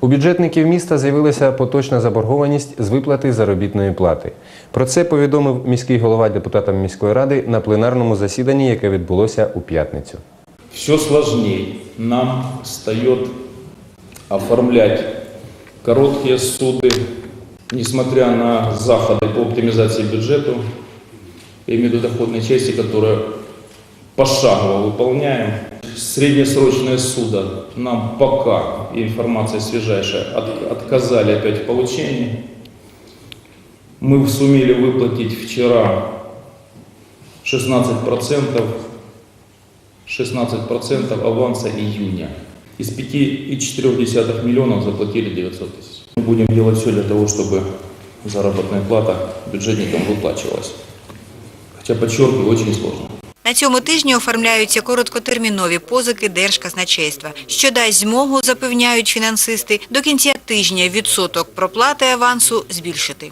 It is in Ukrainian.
У бюджетників міста з'явилася поточна заборгованість з виплати заробітної плати. Про це повідомив міський голова депутатам міської ради на пленарному засіданні, яке відбулося у п'ятницю. все сложнее нам встает оформлять короткие суды, несмотря на заходы по оптимизации бюджета, я имею в виду доходной части, которые пошагово выполняем. Среднесрочное суда нам пока, информация свежайшая, от- отказали опять в получении. Мы сумели выплатить вчера 16% 16% аванса июня. Из 5,4 миллионов заплатили 900 тысяч. Мы будем делать все для того, чтобы заработная плата бюджетникам выплачивалась. Хотя, подчеркиваю, очень сложно. На цьому тижні оформляються короткотермінові позики Держказначейства, що дасть змогу, запевняють фінансисти, до кінця тижня відсоток проплати авансу збільшити.